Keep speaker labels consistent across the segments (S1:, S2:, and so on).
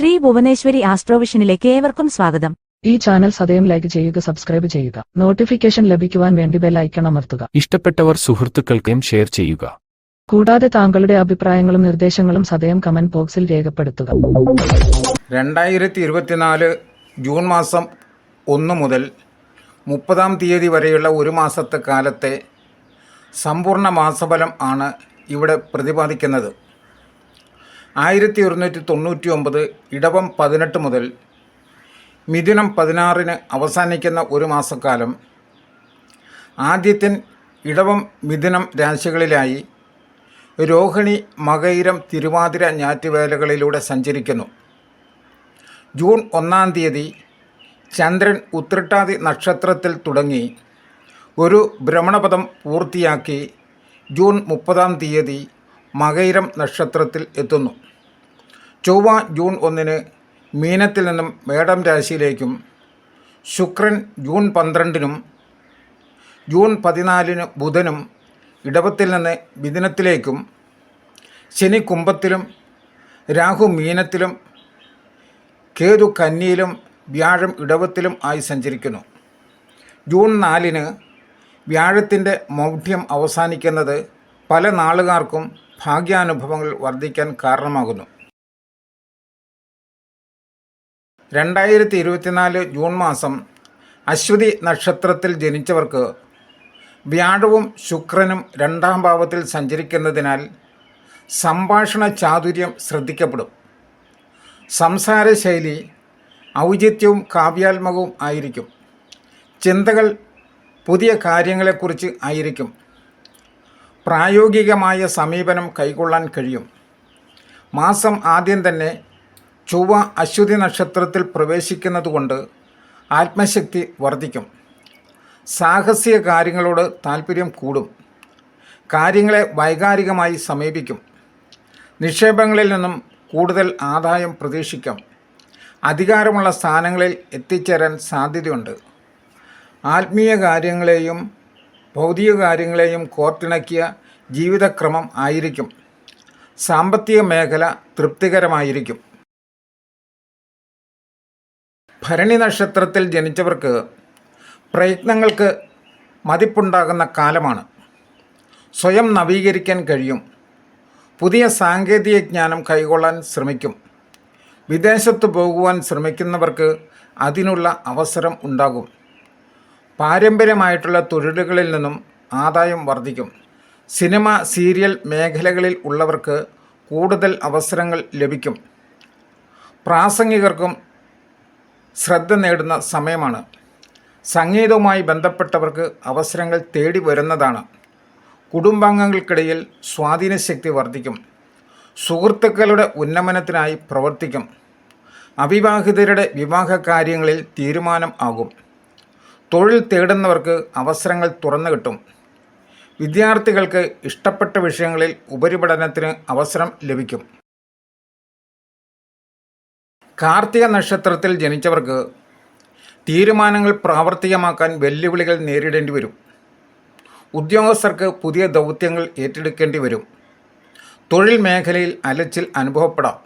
S1: ശ്രീ ഭുവനേശ്വരി ആസ്ട്രോവിഷനിലേക്ക് ഏവർക്കും സ്വാഗതം.
S2: ഈ ചാനൽ സദയം ലൈക്ക് ചെയ്യുക സബ്സ്ക്രൈബ് ചെയ്യുക. നോട്ടിഫിക്കേഷൻ ലഭിക്കുവാൻ വേണ്ടി ബെൽ ഐക്കൺ അമർത്തുക.
S3: ഇഷ്ടപ്പെട്ടവർ സുഹൃത്തുക്കൾക്കും ഷെയർ ചെയ്യുക.
S2: കൂടാതെ താങ്കളുടെ അഭിപ്രായങ്ങളും നിർദ്ദേശങ്ങളും സദയം കമന്റ് ബോക്സിൽ രേഖപ്പെടുത്തുക.
S4: രണ്ടായിരത്തി ഇരുപത്തിനാല് ജൂൺ മാസം ഒന്ന് മുതൽ മുപ്പതാം തീയതി വരെയുള്ള ഒരു മാസത്തെ കാലത്തെ സമ്പൂർണ മാസഫലം ആണ് ഇവിടെ പ്രതിപാദിക്കുന്നത്. ആയിരത്തി ഒരുന്നൂറ്റി തൊണ്ണൂറ്റി ഒമ്പത് ഇടവം പതിനെട്ട് മുതൽ മിഥുനം പതിനാറിന് അവസാനിക്കുന്ന ഒരു മാസക്കാലം ആദ്യത്തിൻ ഇടവം മിഥുനം രാശികളിലായി രോഹിണി മകയിരം തിരുവാതിര ഞാറ്റുവേലകളിലൂടെ സഞ്ചരിക്കുന്നു. ജൂൺ ഒന്നാം തീയതി ചന്ദ്രൻ ഉത്രട്ടാതി നക്ഷത്രത്തിൽ തുടങ്ങി ഒരു ഭ്രമണപഥം പൂർത്തിയാക്കി ജൂൺ മുപ്പതാം തീയതി മകയിരം നക്ഷത്രത്തിൽ എത്തുന്നു. ചൊവ്വ ജൂൺ ഒന്നിന് മീനത്തിൽ നിന്നും മേടം രാശിയിലേക്കും ശുക്രൻ ജൂൺ പന്ത്രണ്ടിനും ജൂൺ പതിനാലിന് ബുധനും ഇടവത്തിൽ നിന്ന് മിഥുനത്തിലേക്കും ശനി കുംഭത്തിലും രാഹു മീനത്തിലും കേതു കന്നിയിലും വ്യാഴം ഇടവത്തിലും ആയി സഞ്ചരിക്കുന്നു. ജൂൺ നാലിന് വ്യാഴത്തിന്റെ മൗഢ്യം അവസാനിക്കുന്നത് പല നാളുകാർക്കും ഭാഗ്യാനുഭവങ്ങൾ വർദ്ധിക്കാൻ കാരണമാകുന്നു. രണ്ടായിരത്തി ഇരുപത്തിനാല് ജൂൺ മാസം അശ്വതി നക്ഷത്രത്തിൽ ജനിച്ചവർക്ക് വ്യാഴവും ശുക്രനും രണ്ടാം ഭാവത്തിൽ സഞ്ചരിക്കുന്നതിനാൽ സംഭാഷണ ചാതുര്യം ശ്രദ്ധിക്കപ്പെടും. സംസാരശൈലി ഔചിത്യവും കാവ്യാത്മകവും ആയിരിക്കും. ചിന്തകൾ പുതിയ കാര്യങ്ങളെക്കുറിച്ച് ആയിരിക്കും. പ്രായോഗികമായ സമീപനം കൈക്കൊള്ളാൻ കഴിയും. മാസം ആദ്യം തന്നെ ചൊവ്വ അശ്വതി നക്ഷത്രത്തിൽ പ്രവേശിക്കുന്നതുകൊണ്ട് ആത്മശക്തി വർദ്ധിക്കും. സാഹസിക കാര്യങ്ങളോട് താല്പര്യം കൂടും. കാര്യങ്ങളെ വൈകാരികമായി സമീപിക്കും. നിക്ഷേപങ്ങളിൽ നിന്നും കൂടുതൽ ആദായം പ്രതീക്ഷിക്കാം. അധികാരമുള്ള സ്ഥാനങ്ങളിൽ എത്തിച്ചേരാൻ സാധ്യതയുണ്ട്. ആത്മീയ കാര്യങ്ങളെയും ഭൗതിക കാര്യങ്ങളെയും കോർത്തിണക്കിയ ജീവിതക്രമം ആയിരിക്കും. സാമ്പത്തിക മേഖല തൃപ്തികരമായിരിക്കും. ഭരണി നക്ഷത്രത്തിൽ ജനിച്ചവർക്ക് പ്രയത്നങ്ങൾക്ക് മതിപ്പുണ്ടാകുന്ന കാലമാണ്. സ്വയം നവീകരിക്കാൻ കഴിയും. പുതിയ സാങ്കേതിക ജ്ഞാനം കൈകൊള്ളാൻ ശ്രമിക്കും. വിദേശത്ത് പോകുവാൻ ശ്രമിക്കുന്നവർക്ക് അതിനുള്ള അവസരം ഉണ്ടാകും. പാരമ്പര്യമായിട്ടുള്ള തൊഴിലുകളിൽ നിന്നും ആദായം വർദ്ധിക്കും. സിനിമ സീരിയൽ മേഖലകളിൽ ഉള്ളവർക്ക് കൂടുതൽ അവസരങ്ങൾ ലഭിക്കും. പ്രാസംഗികർക്കും ശ്രദ്ധ നേടുന്ന സമയമാണ്. സംഗീതവുമായി ബന്ധപ്പെട്ടവർക്ക് അവസരങ്ങൾ തേടി വരുന്നതാണ്. കുടുംബാംഗങ്ങൾക്കിടയിൽ സ്വാധീനശക്തി വർദ്ധിക്കും. സുഹൃത്തുക്കളുടെ ഉന്നമനത്തിനായി പ്രവർത്തിക്കും. അവിവാഹിതരുടെ വിവാഹ കാര്യങ്ങളിൽ തീരുമാനം ആകും. തൊഴിൽ തേടുന്നവർക്ക് അവസരങ്ങൾ തുറന്നു കിട്ടും. വിദ്യാർത്ഥികൾക്ക് ഇഷ്ടപ്പെട്ട വിഷയങ്ങളിൽ ഉപരിപഠനത്തിന് അവസരം ലഭിക്കും. കാർത്തിക നക്ഷത്രത്തിൽ ജനിച്ചവർക്ക് തീരുമാനങ്ങൾ പ്രാവർത്തികമാക്കാൻ വെല്ലുവിളികൾ നേരിടേണ്ടി വരും. ഉദ്യോഗസ്ഥർക്ക് പുതിയ ദൗത്യങ്ങൾ ഏറ്റെടുക്കേണ്ടി വരും. തൊഴിൽ മേഖലയിൽ അലച്ചിൽ അനുഭവപ്പെടാം.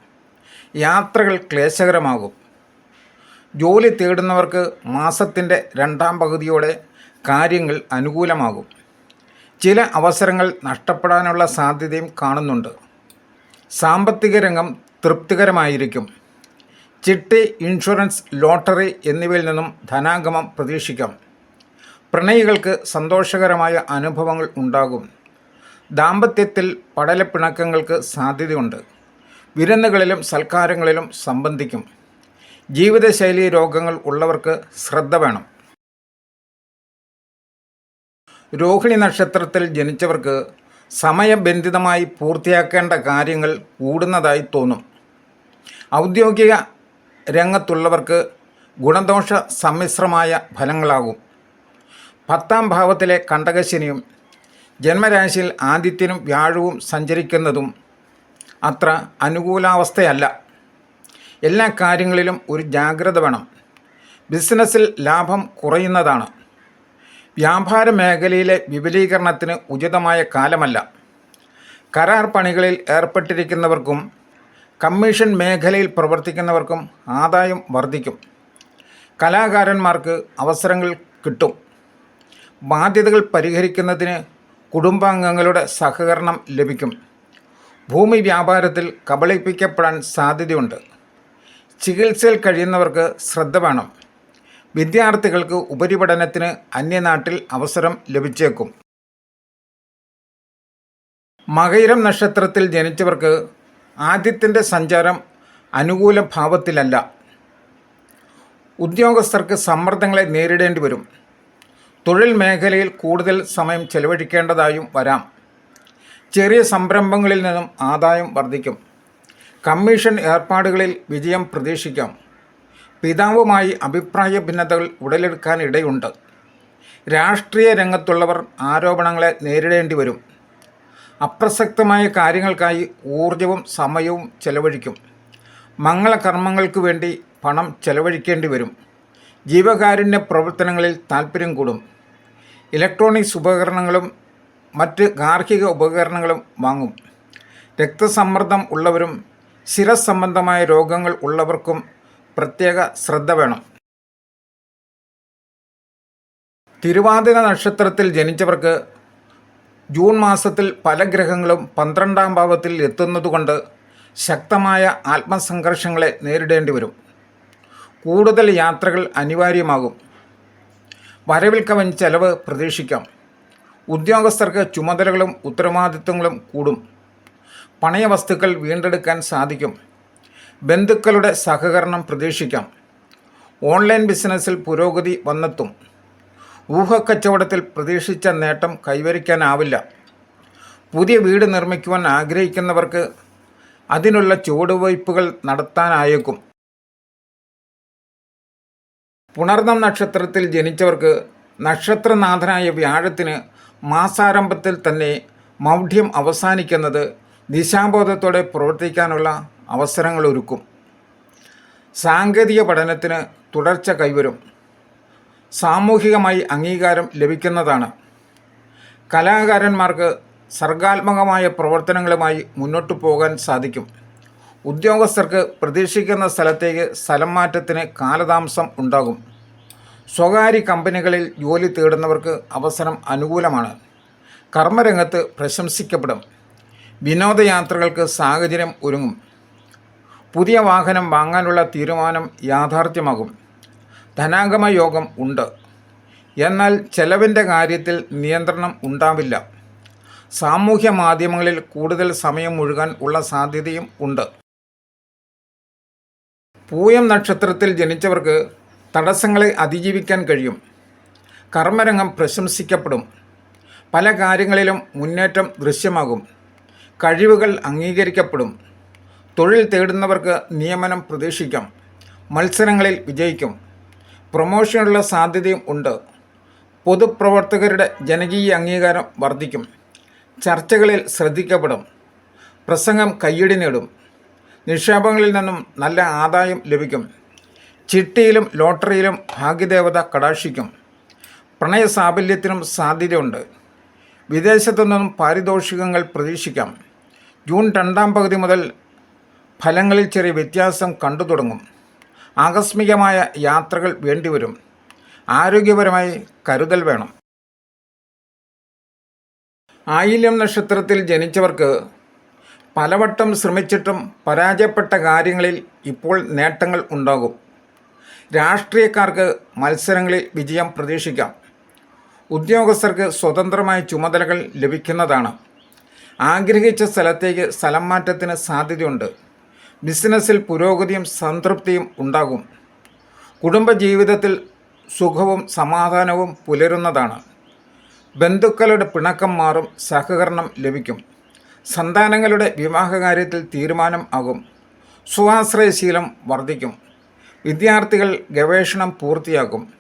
S4: യാത്രകൾ ക്ലേശകരമാകും. ജോലി തേടുന്നവർക്ക് മാസത്തിന്റെ രണ്ടാം പകുതിയോടെ കാര്യങ്ങൾ അനുകൂലമാകും. ചില അവസരങ്ങൾ നഷ്ടപ്പെടാനുള്ള സാധ്യതയും കാണുന്നുണ്ട്. സാമ്പത്തിക രംഗം തൃപ്തികരമായിരിക്കും. ചിട്ടി ഇൻഷുറൻസ് ലോട്ടറി എന്നിവയിൽ നിന്നും ധനാഗമം പ്രതീക്ഷിക്കാം. പ്രണയികൾക്ക് സന്തോഷകരമായ അനുഭവങ്ങൾ ഉണ്ടാകും. ദാമ്പത്യത്തിൽ പടലപ്പിണക്കങ്ങൾക്ക് സാധ്യതയുണ്ട്. വിരുന്നുകളിലും സൽക്കാരങ്ങളിലും സംബന്ധിക്കും. ജീവിതശൈലി രോഗങ്ങൾ ഉള്ളവർക്ക് ശ്രദ്ധ വേണം. രോഹിണി നക്ഷത്രത്തിൽ ജനിച്ചവർക്ക് സമയബന്ധിതമായി പൂർത്തിയാക്കേണ്ട കാര്യങ്ങൾ കൂടുന്നതായി തോന്നും. ഔദ്യോഗിക രംഗത്തുള്ളവർക്ക് ഗുണദോഷ സമ്മിശ്രമായ ഫലങ്ങളാകും. പത്താം ഭാവത്തിലെ കണ്ടകശനിയും ജന്മരാശിയിൽ ആദിത്യനും വ്യാഴവും സഞ്ചരിക്കുന്നതും അത്ര അനുകൂലാവസ്ഥയല്ല. എല്ലാ കാര്യങ്ങളിലും ഒരു ജാഗ്രത വേണം. ബിസിനസ്സിൽ ലാഭം കുറയുന്നതാണ്. വ്യാപാര മേഖലയിലെ വിപുലീകരണത്തിന് ഉചിതമായ കാലമല്ല. കരാർ പണികളിൽ ഏർപ്പെട്ടിരിക്കുന്നവർക്കും കമ്മീഷൻ മേഖലയിൽ പ്രവർത്തിക്കുന്നവർക്കും ആദായം വർദ്ധിക്കും. കലാകാരന്മാർക്ക് അവസരങ്ങൾ കിട്ടും. ബാധ്യതകൾ പരിഹരിക്കുന്നതിന് കുടുംബാംഗങ്ങളുടെ സഹകരണം ലഭിക്കും. ഭൂമി വ്യാപാരത്തിൽ കബളിപ്പിക്കപ്പെടാൻ സാധ്യതയുണ്ട്. ചികിത്സയിൽ കഴിയുന്നവർക്ക് ശ്രദ്ധ വേണം. വിദ്യാർത്ഥികൾക്ക് ഉപരിപഠനത്തിന് അന്യനാട്ടിൽ അവസരം ലഭിച്ചേക്കും. മകയിരം നക്ഷത്രത്തിൽ ജനിച്ചവർക്ക് ആദ്യത്തിന്റെ സഞ്ചാരം അനുകൂല ഭാവത്തിലല്ല. ഉദ്യോഗസ്ഥർക്ക് സമ്മർദ്ദങ്ങളെ നേരിടേണ്ടി വരും. തൊഴിൽ മേഖലയിൽ കൂടുതൽ സമയം ചെലവഴിക്കേണ്ടതായും വരാം. ചെറിയ സംരംഭങ്ങളിൽ നിന്നും ആദായം വർദ്ധിക്കും. കമ്മീഷൻ ഏർപ്പാടുകളിൽ വിജയം പ്രതീക്ഷിക്കാം. പിതാവുമായി അഭിപ്രായ ഭിന്നതകൾ ഉടലെടുക്കാൻ ഇടയുണ്ട് രാഷ്ട്രീയ രംഗത്തുള്ളവർ ആരോപണങ്ങളെ നേരിടേണ്ടി വരും. അപ്രസക്തമായ കാര്യങ്ങൾക്കായി ഊർജവും സമയവും ചെലവഴിക്കും. മംഗളകർമ്മങ്ങൾക്ക് വേണ്ടി പണം ചെലവഴിക്കേണ്ടി വരും. ജീവകാരുണ്യ പ്രവർത്തനങ്ങളിൽ താൽപ്പര്യം കൂടും. ഇലക്ട്രോണിക്സ് ഉപകരണങ്ങളും മറ്റ് ഗാർഹിക ഉപകരണങ്ങളും വാങ്ങും. രക്തസമ്മർദ്ദം ഉള്ളവരും ശിരസ് സംബന്ധമായ രോഗങ്ങൾ ഉള്ളവർക്കും പ്രത്യേക ശ്രദ്ധ വേണം. തിരുവാതിര നക്ഷത്രത്തിൽ ജനിച്ചവർക്ക് ജൂൺ മാസത്തിൽ പല ഗ്രഹങ്ങളും പന്ത്രണ്ടാം ഭാവത്തിൽ എത്തുന്നതുകൊണ്ട് ശക്തമായ ആത്മസംഘർഷങ്ങളെ നേരിടേണ്ടി വരും. കൂടുതൽ യാത്രകൾ അനിവാര്യമാകും. വരവിൽ കവൻ ചെലവ് പ്രതീക്ഷിക്കാം. ഉദ്യോഗസ്ഥർക്ക് ചുമതലകളും ഉത്തരവാദിത്വങ്ങളും കൂടും. പണയ വസ്തുക്കൾ വീണ്ടെടുക്കാൻ സാധിക്കും. ബന്ധുക്കളുടെ സഹകരണം പ്രതീക്ഷിക്കാം. ഓൺലൈൻ ബിസിനസ്സിൽ പുരോഗതി വന്നെത്തും. ഊഹക്കച്ചവടത്തിൽ പ്രതീക്ഷിച്ച നേട്ടം കൈവരിക്കാനാവില്ല. പുതിയ വീട് നിർമ്മിക്കുവാൻ ആഗ്രഹിക്കുന്നവർക്ക് അതിനുള്ള ചുവടുവയ്പ്പുകൾ നടത്താനായേക്കും. പുണർന്നം നക്ഷത്രത്തിൽ ജനിച്ചവർക്ക് നക്ഷത്രനാഥനായ വ്യാഴത്തിന് മാസാരംഭത്തിൽ തന്നെ മൗഢ്യം അവസാനിക്കുന്നത് ദിശാബോധത്തോടെ പ്രവർത്തിക്കാനുള്ള അവസരങ്ങൾ ഒരുക്കും സാങ്കേതിക പഠനത്തിന് തുടർച്ച കൈവരും. സാമൂഹികമായി അംഗീകാരം ലഭിക്കുന്നതാണ്. കലാകാരന്മാർക്ക് സർഗാത്മകമായ പ്രവർത്തനങ്ങളുമായി മുന്നോട്ടു പോകാൻ സാധിക്കും. ഉദ്യോഗസ്ഥർക്ക് പ്രതീക്ഷിക്കുന്ന സ്ഥലത്തേക്ക് സ്ഥലം മാറ്റത്തിന് കാലതാമസം ഉണ്ടാകും. സ്വകാര്യ കമ്പനികളിൽ ജോലി തേടുന്നവർക്ക് അവസരം അനുകൂലമാണ്. കർമ്മരംഗത്ത് പ്രശംസിക്കപ്പെടും. വിനോദയാത്രകൾക്ക് സാഹചര്യം ഒരുങ്ങും. പുതിയ വാഹനം വാങ്ങാനുള്ള തീരുമാനം യാഥാർത്ഥ്യമാകും. ധനാഗമ യോഗം ഉണ്ട്. എന്നാൽ ചെലവിന്റെ കാര്യത്തിൽ നിയന്ത്രണം ഉണ്ടാവില്ല. സാമൂഹ്യ മാധ്യമങ്ങളിൽ കൂടുതൽ സമയം മുഴുകാൻ ഉള്ള സാധ്യതയും ഉണ്ട്. പൂയം നക്ഷത്രത്തിൽ ജനിച്ചവർക്ക് തടസ്സങ്ങളെ അതിജീവിക്കാൻ കഴിയും. കർമ്മരംഗം പ്രശംസിക്കപ്പെടും. പല കാര്യങ്ങളിലും മുന്നേറ്റം ദൃശ്യമാകും. കഴിവുകൾ അംഗീകരിക്കപ്പെടും. തൊഴിൽ തേടുന്നവർക്ക് നിയമനം പ്രതീക്ഷിക്കാം. മത്സരങ്ങളിൽ വിജയിക്കും. പ്രൊമോഷനുള്ള സാധ്യതയും ഉണ്ട്. പൊതുപ്രവർത്തകരുടെ ജനകീയ അംഗീകാരം വർദ്ധിക്കും. ചർച്ചകളിൽ ശ്രദ്ധിക്കപ്പെടും. പ്രസംഗം കയ്യടി നേടും. നിക്ഷേപങ്ങളിൽ നിന്നും നല്ല ആദായം ലഭിക്കും. ചിട്ടിയിലും ലോട്ടറിയിലും ഭാഗ്യദേവത കടാക്ഷിക്കും. പ്രണയ സാഫല്യത്തിനും സാധ്യതയുണ്ട്. വിദേശത്തു നിന്നും പാരിതോഷികങ്ങൾ പ്രതീക്ഷിക്കാം. ജൂൺ രണ്ടാം പകുതി മുതൽ ഫലങ്ങളിൽ ചെറിയ വ്യത്യാസം കണ്ടു തുടങ്ങും. ആകസ്മികമായ യാത്രകൾ വേണ്ടിവരും ആരോഗ്യപരമായി കരുതൽ വേണം. ആയില്യം നക്ഷത്രത്തിൽ ജനിച്ചവർക്ക് പലവട്ടം ശ്രമിച്ചിട്ടും പരാജയപ്പെട്ട കാര്യങ്ങളിൽ ഇപ്പോൾ നേട്ടങ്ങൾ ഉണ്ടാകും. രാഷ്ട്രീയക്കാർക്ക് മത്സരങ്ങളിൽ വിജയം പ്രതീക്ഷിക്കാം. ഉദ്യോഗസ്ഥർക്ക് സ്വതന്ത്രമായ ചുമതലകൾ ലഭിക്കുന്നതാണ്. ആഗ്രഹിച്ച സ്ഥലത്തേക്ക് സ്ഥലം മാറ്റത്തിന് സാധ്യതയുണ്ട്. ബിസിനസ്സിൽ പുരോഗതിയും സംതൃപ്തിയും ഉണ്ടാകും. കുടുംബജീവിതത്തിൽ സുഖവും സമാധാനവും പുലരുന്നതാണ്. ബന്ധുക്കളുടെ പിണക്കം മാറും സഹകരണം ലഭിക്കും. സന്താനങ്ങളുടെ വിവാഹകാര്യത്തിൽ തീരുമാനം ആകും. സ്വാശ്രയശീലം വർദ്ധിക്കും. വിദ്യാർത്ഥികൾ ഗവേഷണം പൂർത്തിയാക്കും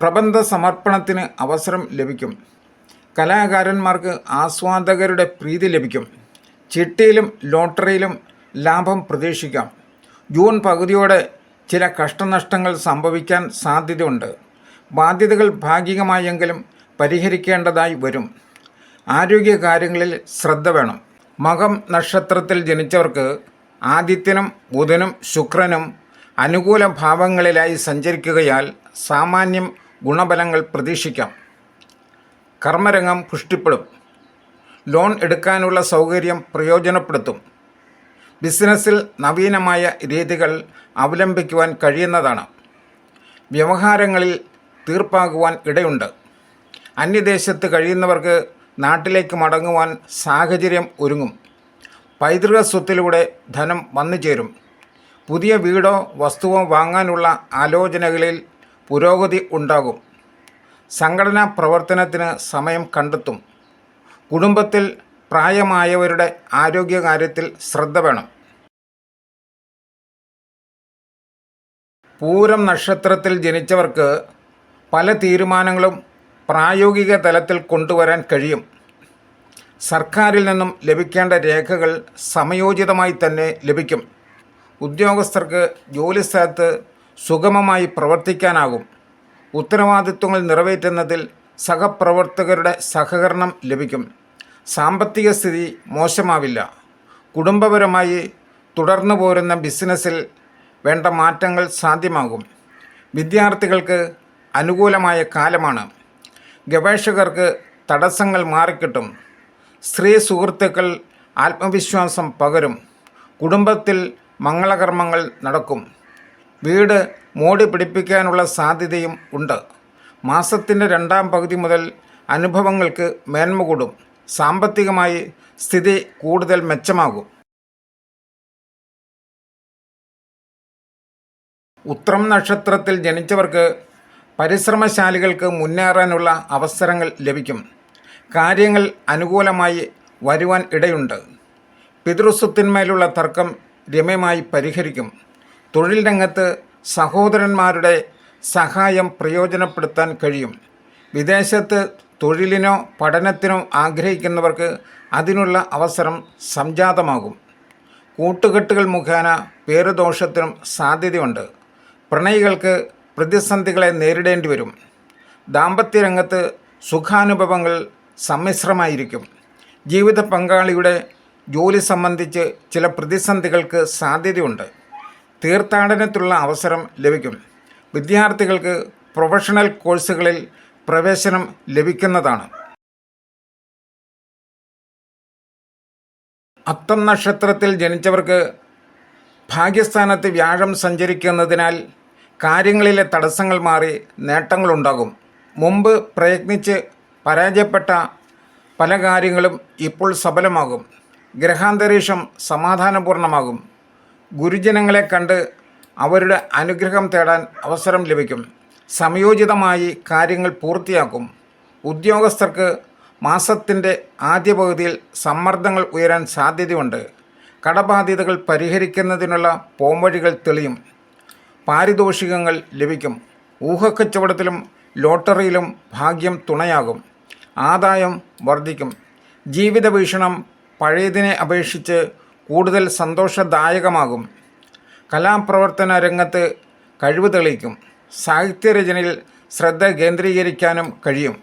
S4: പ്രബന്ധ സമർപ്പണത്തിന് അവസരം ലഭിക്കും. കലാകാരന്മാർക്ക് ആസ്വാദകരുടെ പ്രീതി ലഭിക്കും. ചിട്ടിയിലും ലോട്ടറിയിലും ലാഭം പ്രതീക്ഷിക്കാം. ജൂൺ പകുതിയോടെ ചില കഷ്ടനഷ്ടങ്ങൾ സംഭവിക്കാൻ സാധ്യതയുണ്ട്. ബാധ്യതകൾ ഭാഗികമായെങ്കിലും പരിഹരിക്കേണ്ടതായി വരും. ആരോഗ്യകാര്യങ്ങളിൽ ശ്രദ്ധ വേണം. മകം നക്ഷത്രത്തിൽ ജനിച്ചവർക്ക് ആദിത്യനും ബുധനും ശുക്രനും അനുകൂല ഭാവങ്ങളിലായി സഞ്ചരിക്കുകയാൽ സാമാന്യം ഗുണഫലങ്ങൾ പ്രതീക്ഷിക്കാം. കർമ്മരംഗം പുഷ്ടിപ്പെടും. ലോൺ എടുക്കാനുള്ള സൗകര്യം പ്രയോജനപ്പെടുത്തും. ബിസിനസ്സിൽ നവീനമായ രീതികൾ അവലംബിക്കുവാൻ കഴിയുന്നതാണ്. വ്യവഹാരങ്ങളിൽ തീർപ്പാകുവാൻ ഇടയുണ്ട്. അന്യദേശത്ത് കഴിയുന്നവർക്ക് നാട്ടിലേക്ക് മടങ്ങുവാൻ സാഹചര്യം ഒരുങ്ങും. പൈതൃക സ്വത്തിലൂടെ ധനം വന്നു ചേരും. പുതിയ വീടോ വസ്തുവോ വാങ്ങാനുള്ള ആലോചനകളിൽ പുരോഗതി ഉണ്ടാകും. സംഘടനാ പ്രവർത്തനത്തിന് സമയം കണ്ടെത്തും. കുടുംബത്തിൽ പ്രായമായവരുടെ ആരോഗ്യകാര്യത്തിൽ ശ്രദ്ധ വേണം. പൂരം നക്ഷത്രത്തിൽ ജനിച്ചവർക്ക് പല തീരുമാനങ്ങളും പ്രായോഗിക തലത്തിൽ കൊണ്ടുവരാൻ കഴിയും. സർക്കാരിൽ നിന്നും ലഭിക്കേണ്ട രേഖകൾ സമയോചിതമായി തന്നെ ലഭിക്കും. ഉദ്യോഗസ്ഥർക്ക് ജോലിസ്ഥലത്ത് സുഗമമായി പ്രവർത്തിക്കാനാകും. ഉത്തരവാദിത്വങ്ങൾ നിറവേറ്റുന്നതിൽ സഹപ്രവർത്തകരുടെ സഹകരണം ലഭിക്കും. സാമ്പത്തിക സ്ഥിതി മോശമാവില്ല. കുടുംബപരമായി തുടർന്നു പോരുന്ന ബിസിനസ്സിൽ വേണ്ട മാറ്റങ്ങൾ സാധ്യമാകും. വിദ്യാർത്ഥികൾക്ക് അനുകൂലമായ കാലമാണ്. ഗവേഷകർക്ക് തടസ്സങ്ങൾ മാറിക്കിട്ടും. സ്ത്രീ സുഹൃത്തുക്കൾ ആത്മവിശ്വാസം പകരും. കുടുംബത്തിൽ മംഗളകർമ്മങ്ങൾ നടക്കും. വീട് മോടി പിടിപ്പിക്കാനുള്ള സാധ്യതയും ഉണ്ട്. മാസത്തിന്റെ രണ്ടാം പകുതി മുതൽ അനുഭവങ്ങൾക്ക് മേന്മ കൂടും. സാമ്പത്തികമായി സ്ഥിതി കൂടുതൽ മെച്ചമാകും. ഉത്രം നക്ഷത്രത്തിൽ ജനിച്ചവർക്ക് പരിശ്രമശാലികൾക്ക് മുന്നേറാനുള്ള അവസരങ്ങൾ ലഭിക്കും. കാര്യങ്ങൾ അനുകൂലമായി വരുവാൻ ഇടയുണ്ട്. പിതൃസ്വത്തിന്മേലുള്ള തർക്കം രമ്യമായി പരിഹരിക്കും. തൊഴിൽ രംഗത്ത് സഹോദരന്മാരുടെ സഹായം പ്രയോജനപ്പെടുത്താൻ കഴിയും. വിദേശത്ത് തൊഴിലിനോ പഠനത്തിനോ ആഗ്രഹിക്കുന്നവർക്ക് അതിനുള്ള അവസരം സംജാതമാകും. കൂട്ടുകെട്ടുകൾ മുഖേന പേരുദോഷത്തിനും സാധ്യതയുണ്ട്. പ്രണയികൾക്ക് പ്രതിസന്ധികളെ നേരിടേണ്ടി വരും. ദാമ്പത്യരംഗത്ത് സുഖാനുഭവങ്ങൾ സമ്മിശ്രമായിരിക്കും. ജീവിത പങ്കാളിയുടെ ജോലി സംബന്ധിച്ച് ചില പ്രതിസന്ധികൾക്ക് സാധ്യതയുണ്ട്. തീർത്ഥാടനത്തിലുള്ള അവസരം ലഭിക്കും. വിദ്യാർത്ഥികൾക്ക് പ്രൊഫഷണൽ കോഴ്സുകളിൽ പ്രവേശനം ലഭിക്കുന്നതാണ്. അത്തം നക്ഷത്രത്തിൽ ജനിച്ചവർക്ക് ഭാഗ്യസ്ഥാനത്ത് വ്യാഴം സഞ്ചരിക്കുന്നതിനാൽ കാര്യങ്ങളിലെ തടസ്സങ്ങൾ മാറി നേട്ടങ്ങളുണ്ടാകും. മുമ്പ് പ്രയത്നിച്ച് പരാജയപ്പെട്ട പല കാര്യങ്ങളും ഇപ്പോൾ സഫലമാകും. ഗ്രഹാന്തരീക്ഷം സമാധാനപൂർണമാകും ഗുരുജനങ്ങളെ കണ്ട് അവരുടെ അനുഗ്രഹം തേടാൻ അവസരം ലഭിക്കും. സംയോജിതമായി കാര്യങ്ങൾ പൂർത്തിയാക്കും. ഉദ്യോഗസ്ഥർക്ക് മാസത്തിന്റെ ആദ്യ പകുതിയിൽ സമ്മർദ്ദങ്ങൾ ഉയരാൻ സാധ്യതയുണ്ട്. കടബാധ്യതകൾ പരിഹരിക്കുന്നതിനുള്ള പോംവഴികൾ തെളിയും. പാരിതോഷികങ്ങൾ ലഭിക്കും. ഊഹക്കച്ചവടത്തിലും ലോട്ടറിയിലും ഭാഗ്യം തുണയാകും. ആദായം വർദ്ധിക്കും. ജീവിത വീക്ഷണം പഴയതിനെ അപേക്ഷിച്ച് കൂടുതൽ സന്തോഷദായകമാകും. കലാപ്രവർത്തന രംഗത്ത് കഴിവ് തെളിയിക്കും. സാഹിത്യരചനയിൽ ശ്രദ്ധ കേന്ദ്രീകരിക്കാനും കഴിയും.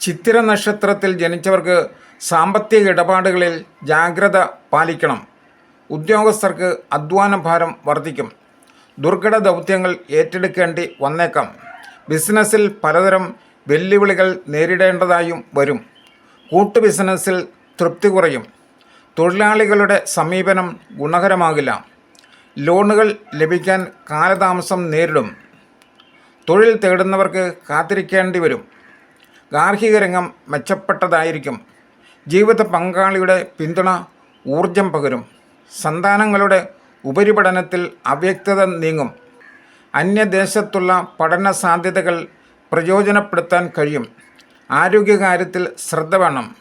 S4: ചിത്തിര നക്ഷത്രത്തിൽ ജനിച്ചവർക്ക് സാമ്പത്തിക ഇടപാടുകളിൽ ജാഗ്രത പാലിക്കണം. ഉദ്യോഗസ്ഥർക്ക് അധ്വാന ഭാരം വർദ്ധിക്കും. ദുർഘട ദൗത്യങ്ങൾ ഏറ്റെടുക്കേണ്ടി വന്നേക്കാം. ബിസിനസ്സിൽ പലതരം വെല്ലുവിളികൾ നേരിടേണ്ടതായും വരും. കൂട്ടു ബിസിനസ്സിൽ തൃപ്തി കുറയും. തൊഴിലാളികളുടെ സമീപനം ഗുണകരമാകില്ല. ലോണുകൾ ലഭിക്കാൻ കാലതാമസം നേരിടും. തൊഴിൽ തേടുന്നവർക്ക് കാത്തിരിക്കേണ്ടി വരും. ഗാർഹിക രംഗം മെച്ചപ്പെട്ടതായിരിക്കും. ജീവിത പങ്കാളിയുടെ പിന്തുണ ഊർജം പകരും. സന്താനങ്ങളുടെ ഉപരിപഠനത്തിൽ അവ്യക്തത നീങ്ങും. അന്യദേശത്തുള്ള പഠന സാധ്യതകൾ പ്രയോജനപ്പെടുത്താൻ കഴിയും. ആരോഗ്യകാര്യത്തിൽ ശ്രദ്ധ വേണം.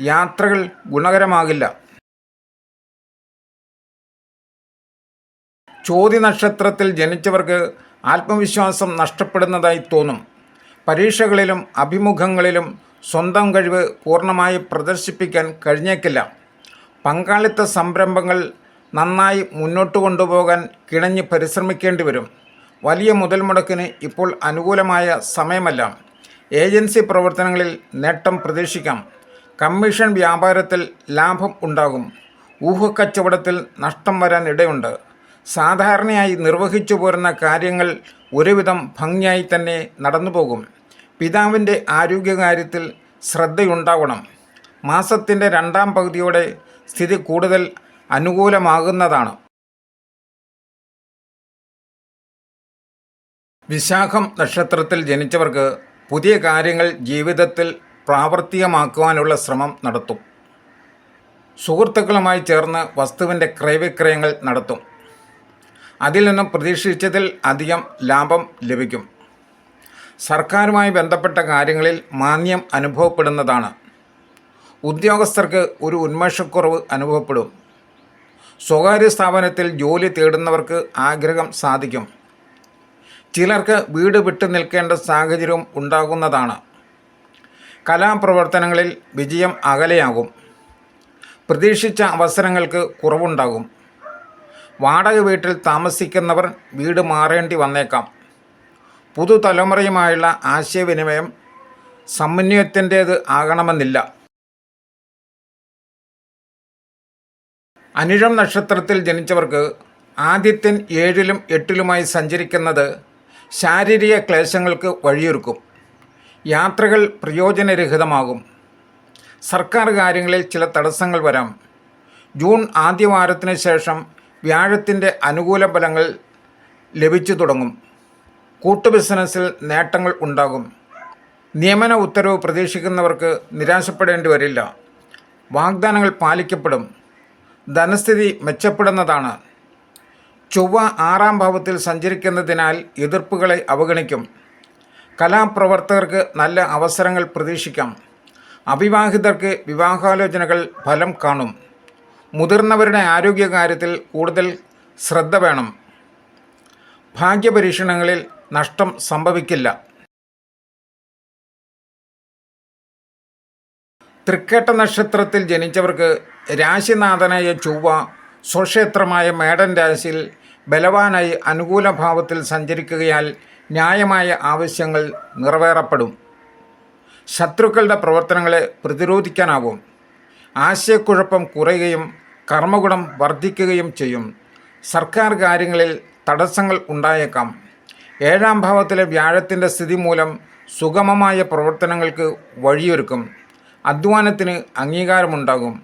S4: യാത്രകൾ ഗുണകരമാകില്ല. ചോതി നക്ഷത്രത്തിൽ ജനിച്ചവർക്ക് ആത്മവിശ്വാസം നഷ്ടപ്പെടുന്നതായി തോന്നും. പരീക്ഷകളിലും അഭിമുഖങ്ങളിലും സ്വന്തം കഴിവ് പൂർണമായി പ്രദർശിപ്പിക്കാൻ കഴിഞ്ഞേക്കില്ല. പങ്കാളിത്ത സംരംഭങ്ങൾ നന്നായി മുന്നോട്ട് കൊണ്ടുപോകാൻ കിണഞ്ഞ് പരിശ്രമിക്കേണ്ടി വരും. വലിയ മുതൽ മുടക്കിന് ഇപ്പോൾ അനുകൂലമായ സമയമല്ല. ഏജൻസി പ്രവർത്തനങ്ങളിൽ നേട്ടം പ്രതീക്ഷിക്കാം. കമ്മീഷൻ വ്യാപാരത്തിൽ ലാഭം ഉണ്ടാകും. ഊഹക്കച്ചവടത്തിൽ നഷ്ടം വരാൻ ഇടയുണ്ട്. സാധാരണയായി നിർവഹിച്ചു പോരുന്ന കാര്യങ്ങൾ ഒരുവിധം ഭംഗിയായി തന്നെ നടന്നു പോകും പിതാവിന്റെ ആരോഗ്യകാര്യത്തിൽ ശ്രദ്ധയുണ്ടാവണം. മാസത്തിന്റെ രണ്ടാം പകുതിയോടെ സ്ഥിതി കൂടുതൽ അനുകൂലമാകുന്നതാണ്. വിശാഖം നക്ഷത്രത്തിൽ ജനിച്ചവർക്ക് പുതിയ കാര്യങ്ങൾ ജീവിതത്തിൽ പ്രാവർത്തികമാക്കുവാനുള്ള ശ്രമം നടത്തും. സുഹൃത്തുക്കളുമായി ചേർന്ന് വസ്തുവിന്റെ ക്രയവിക്രയങ്ങൾ നടത്തും. അതിൽ നിന്നും പ്രതീക്ഷിച്ചതിൽ അധികം ലാഭം ലഭിക്കും. സർക്കാരുമായി ബന്ധപ്പെട്ട കാര്യങ്ങളിൽ മാന്യം അനുഭവപ്പെടുന്നതാണ്. ഉദ്യോഗസ്ഥർക്ക് ഒരു ഉന്മേഷക്കുറവ് അനുഭവപ്പെടും. സ്വകാര്യ സ്ഥാപനത്തിൽ ജോലി തേടുന്നവർക്ക് ആഗ്രഹം സാധിക്കും. ചിലർക്ക് വീട് വിട്ടു നിൽക്കേണ്ട സാഹചര്യവും ഉണ്ടാകുന്നതാണ്. കലാപ്രവർത്തനങ്ങളിൽ വിജയം അകലെയാകും. പ്രതീക്ഷിച്ച അവസരങ്ങൾക്ക് കുറവുണ്ടാകും. വാടക വീട്ടിൽ താമസിക്കുന്നവർ വീട് മാറേണ്ടി വന്നേക്കാം. പുതുതലമുറയുമായുള്ള ആശയവിനിമയം സമന്വയത്തിന്റേത് ആകണമെന്നില്ല. അനിഴം നക്ഷത്രത്തിൽ ജനിച്ചവർക്ക് ആദിത്യൻ ഏഴിലും എട്ടിലുമായി സഞ്ചരിക്കുന്നത് ശാരീരിക ക്ലേശങ്ങൾക്ക് വഴിയൊരുക്കും. യാത്രകൾ പ്രയോജനരഹിതമാകും. സർക്കാർ കാര്യങ്ങളിൽ ചില തടസ്സങ്ങൾ വരാം. ജൂൺ ആദ്യവാരത്തിന് ശേഷം വ്യാഴത്തിന്റെ അനുകൂല ഫലങ്ങൾ ലഭിച്ചു തുടങ്ങും. കൂട്ടു ബിസിനസ്സിൽ നേട്ടങ്ങൾ ഉണ്ടാകും. നിയമന ഉത്തരവ് പ്രതീക്ഷിക്കുന്നവർക്ക് നിരാശപ്പെടേണ്ടി വരില്ല. വാഗ്ദാനങ്ങൾ പാലിക്കപ്പെടും. ധനസ്ഥിതി മെച്ചപ്പെടുന്നതാണ്. ചൊവ്വ ആറാം ഭാവത്തിൽ സഞ്ചരിക്കുന്നതിനാൽ എതിർപ്പുകളെ അവഗണിക്കും. കലാപ്രവർത്തകർക്ക് നല്ല അവസരങ്ങൾ പ്രതീക്ഷിക്കാം. അവിവാഹിതർക്ക് വിവാഹാലോചനകൾ ഫലം കാണും. മുതിർന്നവരുടെ ആരോഗ്യകാര്യത്തിൽ കൂടുതൽ ശ്രദ്ധ വേണം. ഭാഗ്യപരീക്ഷണങ്ങളിൽ നഷ്ടം സംഭവിക്കില്ല. തൃക്കേട്ട നക്ഷത്രത്തിൽ ജനിച്ചവർക്ക് രാശിനാഥനായ ചൊവ്വ സ്വക്ഷേത്രമായ മേടൻ രാശിയിൽ ബലവാനായി അനുകൂല ഭാവത്തിൽ സഞ്ചരിക്കുകയാൽ ന്യായമായ ആവശ്യങ്ങൾ നിറവേറപ്പെടും. ശത്രുക്കളുടെ പ്രവർത്തനങ്ങളെ പ്രതിരോധിക്കാനാവും. ആശയക്കുഴപ്പം കുറയുകയും കർമ്മഗുണം വർദ്ധിക്കുകയും ചെയ്യും. സർക്കാർ കാര്യങ്ങളിൽ തടസ്സങ്ങൾ ഉണ്ടായേക്കാം. ഏഴാം ഭാവത്തിലെ വ്യാഴത്തിന്റെ സ്ഥിതി മൂലം സുഗമമായ പ്രവർത്തനങ്ങൾക്ക് വഴിയൊരുക്കും. അധ്വാനത്തിന് അംഗീകാരമുണ്ടാകും.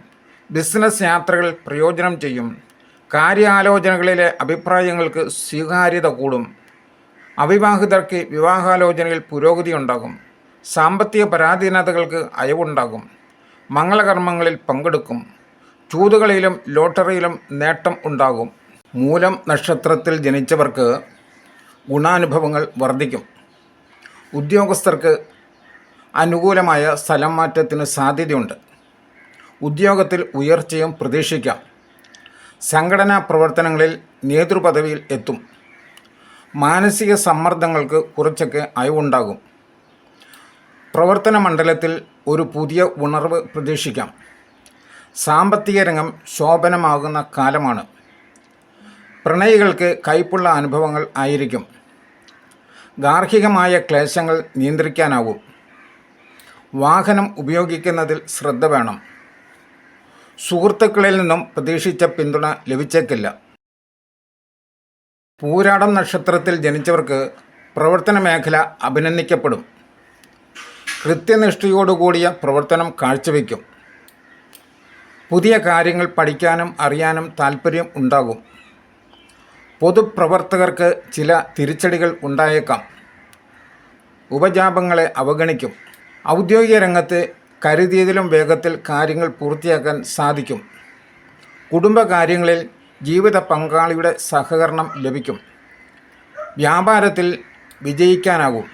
S4: ബിസിനസ് യാത്രകൾ പ്രയോജനം ചെയ്യും. കാര്യാലോചനകളിലെ അഭിപ്രായങ്ങൾക്ക് സ്വീകാര്യത കൂടും. അവിവാഹിതർക്ക് വിവാഹാലോചനയിൽ പുരോഗതി ഉണ്ടാകും. സാമ്പത്തിക പരാധീനതകൾക്ക് അയവുണ്ടാകും. മംഗളകർമ്മങ്ങളിൽ പങ്കെടുക്കും. ചൂതുകളിലും ലോട്ടറിയിലും നേട്ടം ഉണ്ടാകും. മൂലം നക്ഷത്രത്തിൽ ജനിച്ചവർക്ക് ഗുണാനുഭവങ്ങൾ വർദ്ധിക്കും. ഉദ്യോഗസ്ഥർക്ക് അനുകൂലമായ സ്ഥലം മാറ്റത്തിന് സാധ്യതയുണ്ട്. ഉദ്യോഗത്തിൽ ഉയർച്ചയും പ്രതീക്ഷിക്കാം. സംഘടനാ പ്രവർത്തനങ്ങളിൽ നേതൃപദവിയിൽ എത്തും. മാനസിക സമ്മർദ്ദങ്ങൾക്ക് കുറച്ചൊക്കെ അയവുണ്ടാകും. പ്രവർത്തന മണ്ഡലത്തിൽ ഒരു പുതിയ ഉണർവ് പ്രതീക്ഷിക്കാം. സാമ്പത്തിക രംഗം ശോഭനമാകുന്ന കാലമാണ്. പ്രണയികൾക്ക് കൈപ്പുള്ള അനുഭവങ്ങൾ ആയിരിക്കും. ഗാർഹികമായ ക്ലേശങ്ങൾ നിയന്ത്രിക്കാനാവും. വാഹനം ഉപയോഗിക്കുന്നതിൽ ശ്രദ്ധ വേണം. സുഹൃത്തുക്കളിൽ നിന്നും പ്രതീക്ഷിച്ച പിന്തുണ ലഭിച്ചേക്കില്ല. പൂരാടം നക്ഷത്രത്തിൽ ജനിച്ചവർക്ക് പ്രവർത്തന മേഖല അഭിനന്ദിക്കപ്പെടും. കൃത്യനിഷ്ഠയോടുകൂടിയ പ്രവർത്തനം കാഴ്ചവെക്കും പുതിയ കാര്യങ്ങൾ പഠിക്കാനും അറിയാനും താല്പര്യം ഉണ്ടാകും. പൊതുപ്രവർത്തകർക്ക് ചില തിരിച്ചടികൾ ഉണ്ടായേക്കാം. ഉപജാപങ്ങളെ അവഗണിക്കും. ഔദ്യോഗിക രംഗത്ത് കരുതിയതിലും വേഗത്തിൽ കാര്യങ്ങൾ പൂർത്തിയാക്കാൻ സാധിക്കും. കുടുംബകാര്യങ്ങളിൽ ജീവിത പങ്കാളിയുടെ സഹകരണം ലഭിക്കും. വ്യാപാരത്തിൽ വിജയിക്കാനാകും.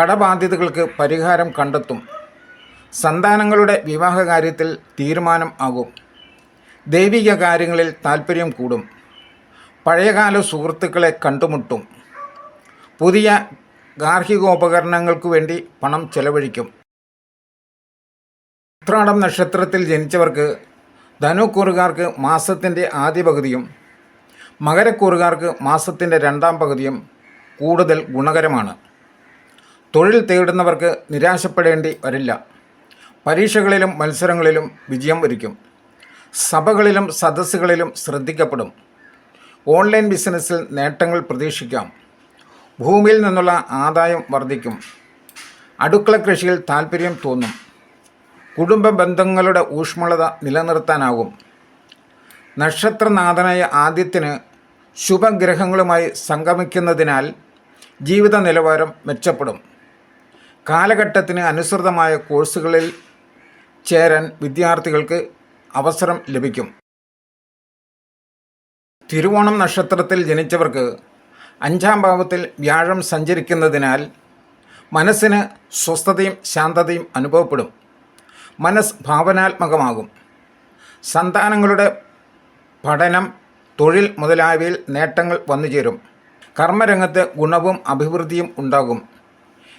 S4: കടബാധ്യതകൾക്ക് പരിഹാരം കണ്ടെത്തും. സന്താനങ്ങളുടെ വിവാഹകാര്യത്തിൽ തീരുമാനം ആകും. ദൈവിക കാര്യങ്ങളിൽ താൽപ്പര്യം കൂടും. പഴയകാല സുഹൃത്തുക്കളെ കണ്ടുമുട്ടും. പുതിയ ഗാർഹികോപകരണങ്ങൾക്കു വേണ്ടി പണം ചെലവഴിക്കും. ഉത്രാടം നക്ഷത്രത്തിൽ ജനിച്ചവർക്ക് ധനുക്കൂറുകാർക്ക് മാസത്തിന്റെ ആദ്യ പകുതിയും മകരക്കൂറുകാർക്ക് മാസത്തിന്റെ രണ്ടാം പകുതിയും കൂടുതൽ ഗുണകരമാണ്. തൊഴിൽ തേടുന്നവർക്ക് നിരാശപ്പെടേണ്ടി വരില്ല. പരീക്ഷകളിലും മത്സരങ്ങളിലും വിജയം വരിക്കും. സഭകളിലും സദസ്സുകളിലും ശ്രദ്ധിക്കപ്പെടും. ഓൺലൈൻ ബിസിനസ്സിൽ നേട്ടങ്ങൾ പ്രതീക്ഷിക്കാം. ഭൂമിയിൽ നിന്നുള്ള ആദായം വർദ്ധിക്കും. അടുക്കള കൃഷിയിൽ താൽപ്പര്യം തോന്നും. കുടുംബ ബന്ധങ്ങളുടെ ഊഷ്മളത നിലനിർത്താനാകും. നക്ഷത്രനാഥനായ ആദ്യത്തിന് ശുഭഗ്രഹങ്ങളുമായി സംഗമിക്കുന്നതിനാൽ ജീവിത നിലവാരം മെച്ചപ്പെടും. കാലഘട്ടത്തിന് അനുസൃതമായ കോഴ്സുകളിൽ ചേരാൻ വിദ്യാർത്ഥികൾക്ക് അവസരം ലഭിക്കും. തിരുവോണം നക്ഷത്രത്തിൽ ജനിച്ചവർക്ക് അഞ്ചാം ഭാവത്തിൽ വ്യാഴം സഞ്ചരിക്കുന്നതിനാൽ മനസ്സിന് സ്വസ്ഥതയും ശാന്തതയും അനുഭവപ്പെടും. മനസ്സ് ഭാവനാത്മകമാകും സന്താനങ്ങളുടെ പഠനം തൊഴിൽ മുതലായവയിൽ നേട്ടങ്ങൾ വന്നുചേരും. കർമ്മരംഗത്ത് ഗുണവും അഭിവൃദ്ധിയും ഉണ്ടാകും.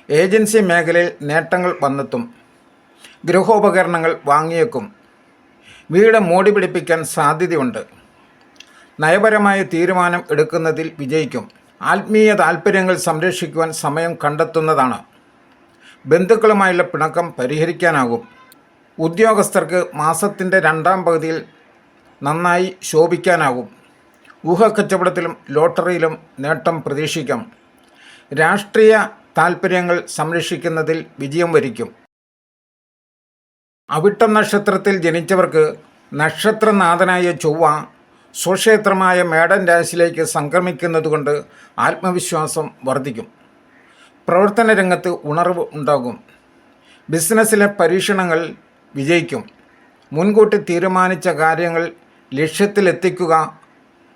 S4: ഏജൻസി മേഖലയിൽ നേട്ടങ്ങൾ വന്നെത്തും. ഗൃഹോപകരണങ്ങൾ വാങ്ങിയേക്കും. വീട് മോടി പിടിപ്പിക്കാൻ സാധ്യതയുണ്ട്. നയപരമായ തീരുമാനം എടുക്കുന്നതിൽ വിജയിക്കും. ആത്മീയ താൽപ്പര്യങ്ങൾ സംരക്ഷിക്കുവാൻ സമയം കണ്ടെത്തുന്നതാണ്. ബന്ധുക്കളുമായുള്ള പിണക്കം പരിഹരിക്കാനാകും. ഉദ്യോഗസ്ഥർക്ക് മാസത്തിന്റെ രണ്ടാം പകുതിയിൽ നന്നായി ശോഭിക്കാനാകും. ഊഹക്കച്ചവടത്തിലും ലോട്ടറിയിലും നേട്ടം പ്രതീക്ഷിക്കാം. രാഷ്ട്രീയ താൽപ്പര്യങ്ങൾ സംരക്ഷിക്കുന്നതിൽ വിജയം വരിക്കും. അവിട്ടം നക്ഷത്രത്തിൽ ജനിച്ചവർക്ക് നക്ഷത്രനാഥനായ ചൊവ്വ സ്വക്ഷേത്രമായ മേടൻ രാശിയിലേക്ക് സംക്രമിക്കുന്നതുകൊണ്ട് ആത്മവിശ്വാസം വർദ്ധിക്കും. പ്രവർത്തന രംഗത്ത് ഉണർവ് ഉണ്ടാകും. ബിസിനസ്സിലെ പരീക്ഷണങ്ങൾ വിജയിക്കും. മുൻകൂട്ടി തീരുമാനിച്ച കാര്യങ്ങൾ ലക്ഷ്യത്തിലെത്തിക്കുക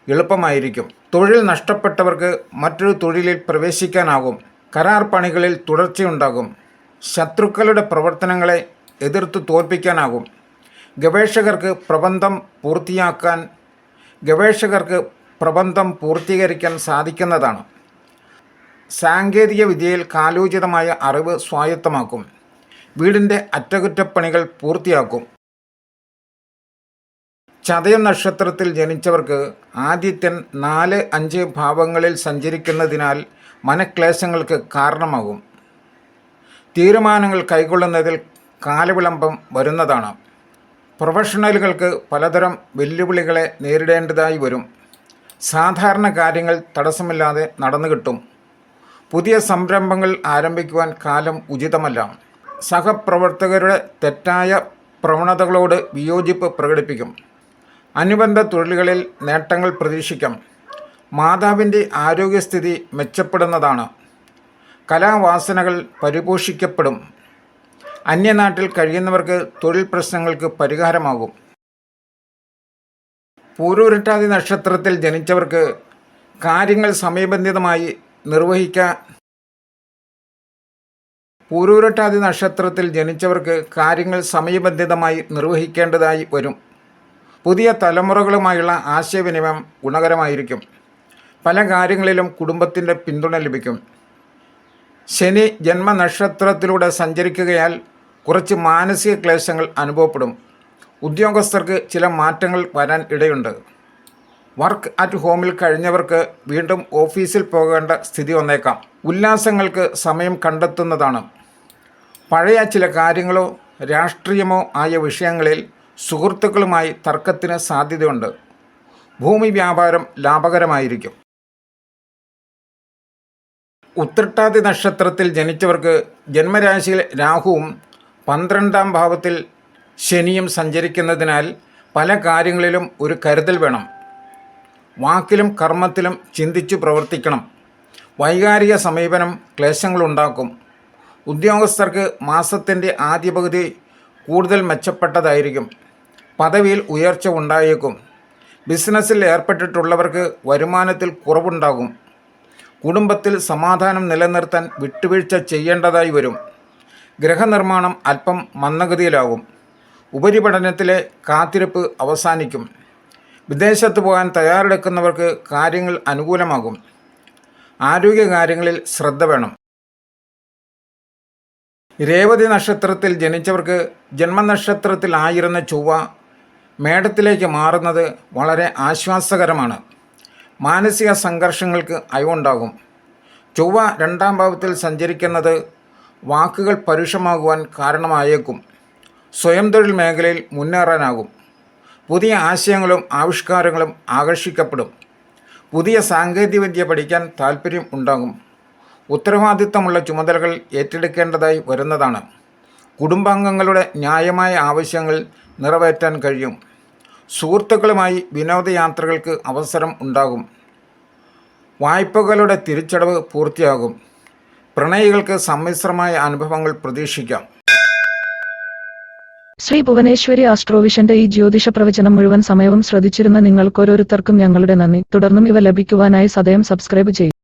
S4: എളുപ്പമായിരിക്കും. തൊഴിൽ നഷ്ടപ്പെട്ടവർക്ക് മറ്റൊരു തൊഴിലിൽ പ്രവേശിക്കാനാകും. കരാർ പണികളിൽ തുടർച്ചയുണ്ടാകും. ശത്രുക്കളുടെ പ്രവർത്തനങ്ങളെ എതിർത്ത് തോൽപ്പിക്കാനാകും. ഗവേഷകർക്ക് പ്രബന്ധം പൂർത്തിയാക്കാൻ ഗവേഷകർക്ക് പ്രബന്ധം പൂർത്തീകരിക്കാൻ സാധിക്കുന്നതാണ്. സാങ്കേതിക വിദ്യയിൽ കാലോചിതമായ അറിവ് സ്വായത്തമാക്കും. വീടിന്റെ അറ്റകുറ്റപ്പണികൾ പൂർത്തിയാക്കും. ചതയം നക്ഷത്രത്തിൽ ജനിച്ചവർക്ക് ആദിത്യൻ നാല് അഞ്ച് ഭാവങ്ങളിൽ സഞ്ചരിക്കുന്നതിനാൽ മനക്ലേശങ്ങൾക്ക് കാരണമാകും. തീരുമാനങ്ങൾ കൈക്കൊള്ളുന്നതിൽ കാലവിളംബം വരുന്നതാണ്. പ്രൊഫഷണലുകൾക്ക് പലതരം വെല്ലുവിളികളെ നേരിടേണ്ടതായി വരും. സാധാരണ കാര്യങ്ങൾ തടസ്സമില്ലാതെ നടന്നു കിട്ടും. പുതിയ സംരംഭങ്ങൾ ആരംഭിക്കുവാൻ കാലം ഉചിതമല്ല. സഹപ്രവർത്തകരുടെ തെറ്റായ പ്രവണതകളോട് വിയോജിപ്പ് പ്രകടിപ്പിക്കും. അനുബന്ധ തൊഴിലുകളിൽ നേട്ടങ്ങൾ പ്രതീക്ഷിക്കാം. മാതാവിന്റെ ആരോഗ്യസ്ഥിതി മെച്ചപ്പെടുന്നതാണ്. കലാവാസനകൾ പരിപോഷിക്കപ്പെടും. അന്യനാട്ടിൽ കഴിയുന്നവർക്ക് തൊഴിൽ പ്രശ്നങ്ങൾക്ക് പരിഹാരമാകും. പൂരൂരട്ടാതി നക്ഷത്രത്തിൽ ജനിച്ചവർക്ക് കാര്യങ്ങൾ സമയബന്ധിതമായി നിർവഹിക്കാൻ പൂരൂരട്ടാതി നക്ഷത്രത്തിൽ ജനിച്ചവർക്ക് കാര്യങ്ങൾ സമയബന്ധിതമായി നിർവഹിക്കേണ്ടതായി വരും. പുതിയ തലമുറകളുമായുള്ള ആശയവിനിമയം ഗുണകരമായിരിക്കും. പല കാര്യങ്ങളിലും കുടുംബത്തിന്റെ പിന്തുണ ലഭിക്കും. ശനി ജന്മനക്ഷത്രത്തിലൂടെ സഞ്ചരിക്കുകയാൽ കുറച്ച് മാനസിക ക്ലേശങ്ങൾ അനുഭവപ്പെടും. ഉദ്യോഗസ്ഥർക്ക് ചില മാറ്റങ്ങൾ വരാൻ ഇടയുണ്ട്. വർക്ക് അറ്റ് ഹോമിൽ കഴിഞ്ഞവർക്ക് വീണ്ടും ഓഫീസിൽ പോകേണ്ട സ്ഥിതി വന്നേക്കാം. ഉല്ലാസങ്ങൾക്ക് സമയം കണ്ടെത്തുന്നതാണ്. പഴയ ചില കാര്യങ്ങളോ രാഷ്ട്രീയമോ ആയ വിഷയങ്ങളിൽ സുഹൃത്തുക്കളുമായി തർക്കത്തിന് സാധ്യതയുണ്ട്. ഭൂമി വ്യാപാരം ലാഭകരമായിരിക്കും. ഉത്രട്ടാതി നക്ഷത്രത്തിൽ ജനിച്ചവർക്ക് ജന്മരാശിയിൽ രാഹുവും പന്ത്രണ്ടാം ഭാവത്തിൽ ശനിയും സഞ്ചരിക്കുന്നതിനാൽ പല കാര്യങ്ങളിലും ഒരു കരുതൽ വേണം. വാക്കിലും കർമ്മത്തിലും ചിന്തിച്ചു പ്രവർത്തിക്കണം. വൈകാരിക സമീപനം ക്ലേശങ്ങളുണ്ടാക്കും. ഉദ്യോഗസ്ഥർക്ക് മാസത്തിന്റെ ആദ്യ പകുതി കൂടുതൽ മെച്ചപ്പെട്ടതായിരിക്കും. പദവിയിൽ ഉയർച്ച ഉണ്ടായേക്കും. ബിസിനസ്സിൽ ഏർപ്പെട്ടിട്ടുള്ളവർക്ക് വരുമാനത്തിൽ കുറവുണ്ടാകും. കുടുംബത്തിൽ സമാധാനം നിലനിർത്താൻ വിട്ടുവീഴ്ച ചെയ്യേണ്ടതായി വരും. ഗ്രഹനിർമ്മാണം അല്പം മന്ദഗതിയിലാകും. ഉപരിപഠനത്തിലെ കാത്തിരിപ്പ് അവസാനിക്കും. വിദേശത്ത് പോകാൻ തയ്യാറെടുക്കുന്നവർക്ക് കാര്യങ്ങൾ അനുകൂലമാകും. ആരോഗ്യകാര്യങ്ങളിൽ ശ്രദ്ധ വേണം. രേവതി നക്ഷത്രത്തിൽ ജനിച്ചവർക്ക് ജന്മനക്ഷത്രത്തിലായിരുന്ന ചൊവ്വ മേടത്തിലേക്ക് മാറുന്നത് വളരെ ആശ്വാസകരമാണ്. മാനസിക സംഘർഷങ്ങൾക്ക് അയവുണ്ടാകും. ചൊവ്വ രണ്ടാം ഭാവത്തിൽ സഞ്ചരിക്കുന്നത് വാക്കുകൾ പരുഷമാകുവാൻ കാരണമായേക്കും. സ്വയം തൊഴിൽ മേഖലയിൽ മുന്നേറാനാകും. പുതിയ ആശയങ്ങളും ആവിഷ്കാരങ്ങളും ആകർഷിക്കപ്പെടും. പുതിയ സാങ്കേതികവിദ്യ പഠിക്കാൻ താൽപ്പര്യം ഉണ്ടാകും. ഉത്തരവാദിത്തമുള്ള ചുമതലകൾ ഏറ്റെടുക്കേണ്ടതായി വരുന്നതാണ്. കുടുംബാംഗങ്ങളുടെ ന്യായമായ ആവശ്യങ്ങൾ നിറവേറ്റാൻ കഴിയും. സുഹൃത്തുക്കളുമായി വിനോദയാത്രകൾക്ക് അവസരം ഉണ്ടാകും. വായ്പകളുടെ തിരിച്ചടവ് പൂർത്തിയാകും. പ്രണയികൾക്ക് സമ്മിശ്രമായ അനുഭവങ്ങൾ പ്രതീക്ഷിക്കാം.
S2: ശ്രീ ഭുവനേശ്വരി ആസ്ട്രോവിഷന്റെ ഈ ജ്യോതിഷ പ്രവചനം മുഴുവൻ സമയവും ശ്രദ്ധിച്ചിരുന്ന നിങ്ങൾക്കോരോരുത്തർക്കും ഞങ്ങളുടെ നന്ദി. തുടർന്നും ഇവ ലഭിക്കുവാനായി സദയം സബ്സ്ക്രൈബ് ചെയ്യും.